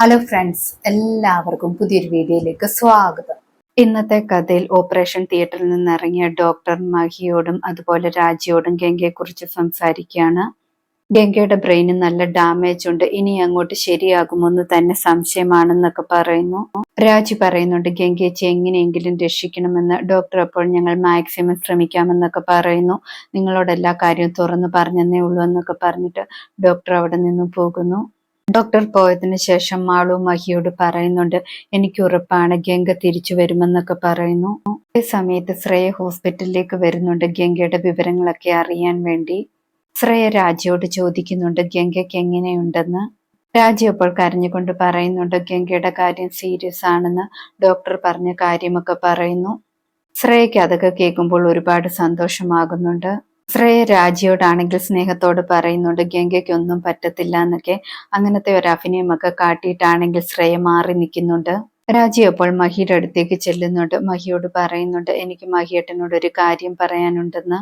Hello friends എല്ലാവർക്കും പുതിയൊരു വീഡിയോയിലേക്ക് സ്വാഗതം. ഇന്നത്തെ കഥയിൽ ഓപ്പറേഷൻ തിയേറ്ററിൽ നിന്ന് ഇറങ്ങിയ ഡോക്ടർ മഹിയോടും അതുപോലെ രാജിയോടും ഗംഗയെക്കുറിച്ച് സംസാരിക്കുകയാണ്. ഗംഗയുടെ ബ്രെയിന് നല്ല ഡാമേജ് ഉണ്ട്. ഇനി അങ്ങോട്ട് ശരിയാകുമെന്ന് തന്നെ സംശയമാണെന്നൊക്കെ പറയുന്നു. രാജു പറയുന്നുണ്ട് ഗംഗേച്ചി എങ്ങനെയെങ്കിലും രക്ഷിക്കണമെന്ന്. ഡോക്ടർ അപ്പോൾ ഞങ്ങൾ മാക്സിമം ശ്രമിക്കാമെന്നൊക്കെ പറയുന്നു. നിങ്ങളോട് എല്ലാ കാര്യവും തുറന്നു പറഞ്ഞെന്നേ ഉള്ളൂ എന്നൊക്കെ പറഞ്ഞിട്ട് ഡോക്ടർ അവിടെ നിന്നും പോകുന്നു. ഡോക്ടർ പോയതിനു ശേഷം മാളു മഹിയോട് പറയുന്നുണ്ട് എനിക്ക് ഉറപ്പാണ് ഗംഗ തിരിച്ചു വരുമെന്നൊക്കെ പറയുന്നു. അതേ സമയത്ത് ശ്രേയ ഹോസ്പിറ്റലിലേക്ക് വരുന്നുണ്ട്. ഗംഗയുടെ വിവരങ്ങളൊക്കെ അറിയാൻ വേണ്ടി ശ്രേയ രാജയോട് ചോദിക്കുന്നുണ്ട് ഗംഗയ്ക്ക് എങ്ങനെയുണ്ടെന്ന്? രാജി അപ്പോൾ കരഞ്ഞുകൊണ്ട് പറയുന്നുണ്ട് ഗംഗയുടെ കാര്യം സീരിയസ് ആണെന്ന് ഡോക്ടർ പറഞ്ഞ കാര്യമൊക്കെ പറയുന്നു. ശ്രേയയ്ക്ക് അതൊക്കെ കേൾക്കുമ്പോൾ ഒരുപാട് സന്തോഷമാകുന്നുണ്ട്. ശ്രേയ രാജിയോടാണെങ്കിൽ സ്നേഹത്തോട് പറയുന്നുണ്ട് ഗംഗയ്ക്കൊന്നും പറ്റത്തില്ല എന്നൊക്കെ. അങ്ങനത്തെ ഒരു അഭിനയമൊക്കെ കാട്ടിയിട്ടാണെങ്കിൽ ശ്രേയ മാറി നിൽക്കുന്നുണ്ട്. രാജി അപ്പോൾ മഹിയുടെ അടുത്തേക്ക് ചെല്ലുന്നുണ്ട്. മഹിയോട് പറയുന്നുണ്ട് എനിക്ക് മഹിയേട്ടനോട് ഒരു കാര്യം പറയാനുണ്ടെന്ന്.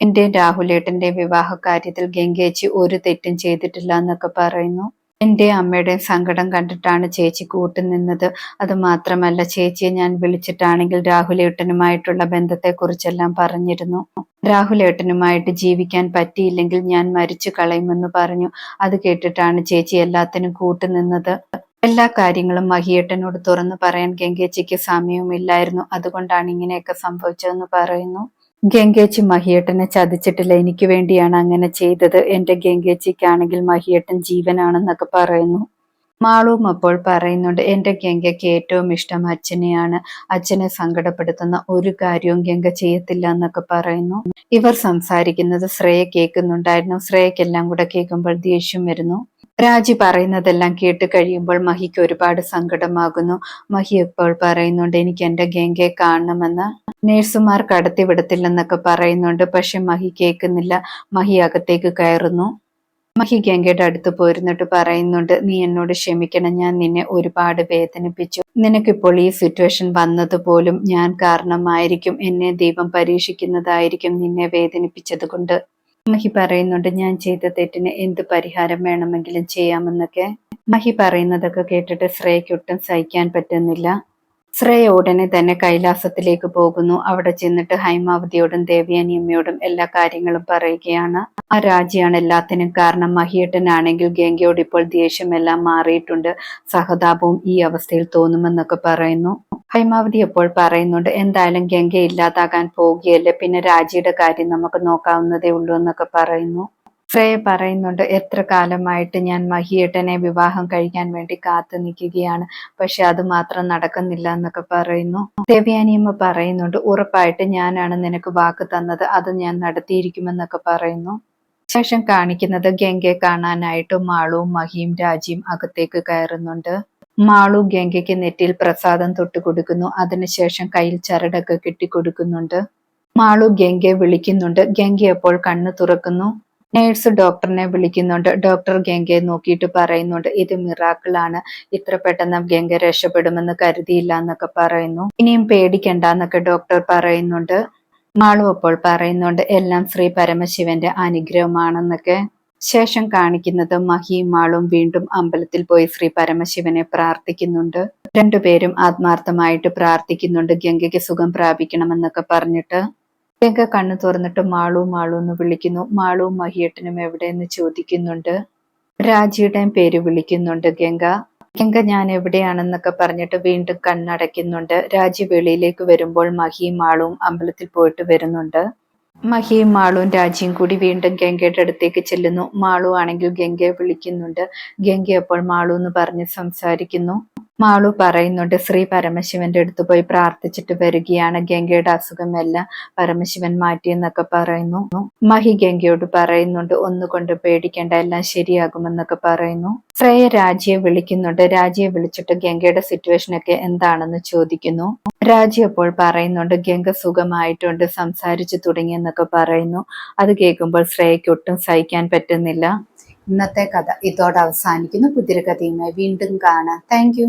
എന്റെ രാഹുലേട്ടന്റെ വിവാഹ കാര്യത്തിൽ ഗംഗേച്ചി ഒരു തെറ്റും ചെയ്തിട്ടില്ല എന്നൊക്കെ പറയുന്നു. എന്റെ അമ്മയുടെ സങ്കടം കണ്ടിട്ടാണ് ചേച്ചി കൂട്ടുനിന്നത് അത് മാത്രമല്ല ചേച്ചിയെ ഞാൻ വിളിച്ചിട്ടാണെങ്കിൽ രാഹുലേട്ടനുമായിട്ടുള്ള ബന്ധത്തെക്കുറിച്ചെല്ലാം പറഞ്ഞിരുന്നു. രാഹുലേട്ടനുമായിട്ട് ജീവിക്കാൻ പറ്റിയില്ലെങ്കിൽ ഞാൻ മരിച്ചു കളയുമെന്ന് പറഞ്ഞു. അത് കേട്ടിട്ടാണ് ചേച്ചി എല്ലാത്തിനും കൂട്ടുനിന്നത് എല്ലാ കാര്യങ്ങളും മഹിയേട്ടനോട് തുറന്നു പറയാൻ ഗംഗേച്ചിക്ക് സമയവുമില്ലായിരുന്നു. അതുകൊണ്ടാണ് ഇങ്ങനെയൊക്കെ സംഭവിച്ചതെന്ന് പറയുന്നു. ഗംഗേച്ചി മഹിയേട്ടനെ ചതിച്ചിട്ടില്ല. എനിക്ക് വേണ്ടിയാണ് അങ്ങനെ ചെയ്തത്. എന്റെ ഗംഗേച്ചിക്കാണെങ്കിൽ മഹിയേട്ടൻ ജീവനാണെന്നൊക്കെ പറയുന്നു. മാളുവും അപ്പോൾ പറയുന്നുണ്ട് എന്റെ ഗംഗയ്ക്ക് ഏറ്റവും ഇഷ്ടം അച്ഛനെയാണ്. അച്ഛനെ സങ്കടപ്പെടുത്തുന്ന ഒരു കാര്യവും ഗംഗ ചെയ്യത്തില്ല എന്നൊക്കെ പറയുന്നു. ഇവർ സംസാരിക്കുന്നത് ശ്രേയ കേൾക്കുന്നുണ്ടായിരുന്നു. ശ്രേയക്കെല്ലാം കൂടെ കേൾക്കുമ്പോൾ ദേഷ്യം വരുന്നു. രാജി പറയുന്നതെല്ലാം കേട്ട് കഴിയുമ്പോൾ മഹിക്ക് ഒരുപാട് സങ്കടമാകുന്നു. മഹി ഇപ്പോൾ പറയുന്നുണ്ട് എനിക്ക് എന്റെ ഗംഗയെ കാണണമെന്ന്. നേഴ്സുമാർ കടത്തിവിടത്തില്ലെന്നൊക്കെ പറയുന്നുണ്ട് പക്ഷെ മഹി കേൾക്കുന്നില്ല. മഹി അകത്തേക്ക് കയറുന്നു. മഹി ഗംഗയുടെ അടുത്ത് പോയിരുന്നിട്ട് പറയുന്നുണ്ട് നീ എന്നോട് ക്ഷമിക്കണം ഞാൻ നിന്നെ ഒരുപാട് വേദനിപ്പിച്ചു. നിനക്കിപ്പോൾ ഈ സിറ്റുവേഷൻ വന്നത് പോലും ഞാൻ കാരണമായിരിക്കും. എന്നെ ദൈവം പരീക്ഷിക്കുന്നതായിരിക്കും നിന്നെ വേദനിപ്പിച്ചത് കൊണ്ട് മഹി പറയുന്നുണ്ട് ഞാൻ ചെയ്ത തെറ്റിന് എന്ത് പരിഹാരം വേണമെങ്കിലും ചെയ്യാമെന്നൊക്കെ. മഹി പറയുന്നതൊക്കെ കേട്ടിട്ട് ശ്രേയയ്ക്ക് ഒട്ടും സഹിക്കാൻ പറ്റുന്നില്ല. ശ്രേയ ഉടനെ തന്നെ കൈലാസത്തിലേക്ക് പോകുന്നു. അവിടെ ചെന്നിട്ട് ഹൈമാവതിയോടും ദേവിയാനിയമ്മയോടും എല്ലാ കാര്യങ്ങളും പറയുകയാണ്. ആ രാജിയാണ് എല്ലാത്തിനും കാരണം. മഹിയേട്ടനാണെങ്കിൽ ഗംഗയോട് ഇപ്പോൾ ദേഷ്യമെല്ലാം മാറിയിട്ടുണ്ട്. സഹതാപവും ഈ അവസ്ഥയിൽ തോന്നുമെന്നൊക്കെ പറയുന്നു. ഹൈമാവതി എപ്പോൾ പറയുന്നുണ്ട്? എന്തായാലും ഗംഗ ഇല്ലാതാകാൻ പോവുകയല്ലേ പിന്നെ രാജിയുടെ കാര്യം നമുക്ക് നോക്കാവുന്നതേ ഉള്ളൂ എന്നൊക്കെ പറയുന്നു. ശ്രേയ പറയുന്നുണ്ട് എത്ര കാലമായിട്ട് ഞാൻ മഹിയേട്ടനെ വിവാഹം കഴിക്കാൻ വേണ്ടി കാത്തു നിൽക്കുകയാണ്. പക്ഷെ അത് മാത്രം നടക്കുന്നില്ല എന്നൊക്കെ പറയുന്നു. ദേവ്യാനിയമ്മ പറയുന്നുണ്ട് ഉറപ്പായിട്ട് ഞാനാണ് നിനക്ക് വാക്ക് തന്നത്. അത് ഞാൻ നടത്തിയിരിക്കുമെന്നൊക്കെ പറയുന്നു. ശേഷം കാണിക്കുന്നത് ഗംഗയെ കാണാനായിട്ട് മാളവും മഹിയും രാജിയും അകത്തേക്ക് കയറുന്നുണ്ട്. മാളു ഗംഗയ്ക്ക് നെറ്റിയിൽ പ്രസാദം തൊട്ട് കൊടുക്കുന്നു. അതിനുശേഷം കയ്യിൽ ചരടൊക്കെ കെട്ടിക്കൊടുക്കുന്നുണ്ട് മാളു ഗംഗയെ വിളിക്കുന്നുണ്ട്. ഗംഗ അപ്പോൾ കണ്ണു തുറക്കുന്നു? നേഴ്സ് ഡോക്ടറിനെ വിളിക്കുന്നുണ്ട്. ഡോക്ടർ ഗംഗയെ നോക്കിയിട്ട് പറയുന്നുണ്ട് ഇത് മിറാക്കിളാണ് ഇത്ര പെട്ടെന്ന് ഗംഗ രക്ഷപ്പെടുമെന്ന് കരുതിയില്ല എന്നൊക്കെ പറയുന്നു. ഇനിയും പേടിക്കണ്ട എന്നൊക്കെ ഡോക്ടർ പറയുന്നുണ്ട്. മാളു അപ്പോൾ പറയുന്നുണ്ട് എല്ലാം ശ്രീ പരമശിവന്റെ അനുഗ്രഹമാണെന്നൊക്കെ. ശേഷം കാണിക്കുന്നത് മഹിമാളും വീണ്ടും അമ്പലത്തിൽ പോയി ശ്രീ പരമശിവനെ പ്രാർത്ഥിക്കുന്നുണ്ട്. രണ്ടുപേരും ആത്മാർത്ഥമായിട്ട് പ്രാർത്ഥിക്കുന്നുണ്ട്. ഗംഗയ്ക്ക് സുഖം പ്രാപിക്കണമെന്നൊക്കെ പറഞ്ഞിട്ട് ഗംഗ കണ്ണു തുറന്നിട്ട് മാളു മാളു എന്ന് വിളിക്കുന്നു. മാളുവും മഹിയേട്ടനും എവിടെയെന്ന് ചോദിക്കുന്നുണ്ട്. രാജിയുടെയും പേര് വിളിക്കുന്നുണ്ട് ഗംഗ. ഗംഗ ഞാൻ എവിടെയാണെന്നൊക്കെ പറഞ്ഞിട്ട് വീണ്ടും കണ്ണടയ്ക്കുന്നുണ്ട്. രാജി വെളിയിലേക്ക് വരുമ്പോൾ മഹിയും മാളും അമ്പലത്തിൽ പോയിട്ട് വരുന്നുണ്ട്. മഹിയും മാളുവും രാജിയും കൂടി വീണ്ടും ഗംഗയുടെ അടുത്തേക്ക് ചെല്ലുന്നു. മാളു ആണെങ്കിൽ ഗംഗയെ വിളിക്കുന്നുണ്ട്. ഗംഗ അപ്പോൾ മാളു എന്ന് പറഞ്ഞ് സംസാരിക്കുന്നു. മാളു പറയുന്നുണ്ട് ശ്രീ പരമശിവന്റെ അടുത്ത് പോയി പ്രാർത്ഥിച്ചിട്ട് വരികയാണ്. ഗംഗയുടെ അസുഖമെല്ലാം പരമശിവൻ മാറ്റിയെന്നൊക്കെ പറയുന്നു. മഹി ഗംഗയോട് പറയുന്നുണ്ട് ഒന്നുകൊണ്ട് പേടിക്കേണ്ട എല്ലാം ശരിയാകുമെന്നൊക്കെ പറയുന്നു. ശ്രേയ രാജിയെ വിളിക്കുന്നുണ്ട്. രാജിയെ വിളിച്ചിട്ട് ഗംഗയുടെ സിറ്റുവേഷൻ ഒക്കെ എന്താണെന്ന് ചോദിക്കുന്നു. രാജി അപ്പോൾ പറയുന്നുണ്ട് ഗംഗ സുഖമായിട്ടുണ്ട് സംസാരിച്ചു തുടങ്ങിയെന്നൊക്കെ പറയുന്നു. അത് കേൾക്കുമ്പോൾ ശ്രേയയ്ക്ക് ഒട്ടും സഹിക്കാൻ പറ്റുന്നില്ല. ഇന്നത്തെ കഥ ഇതോടെ അവസാനിക്കുന്നു. പുതിയ കഥയുമായി വീണ്ടും കാണാം. താങ്ക്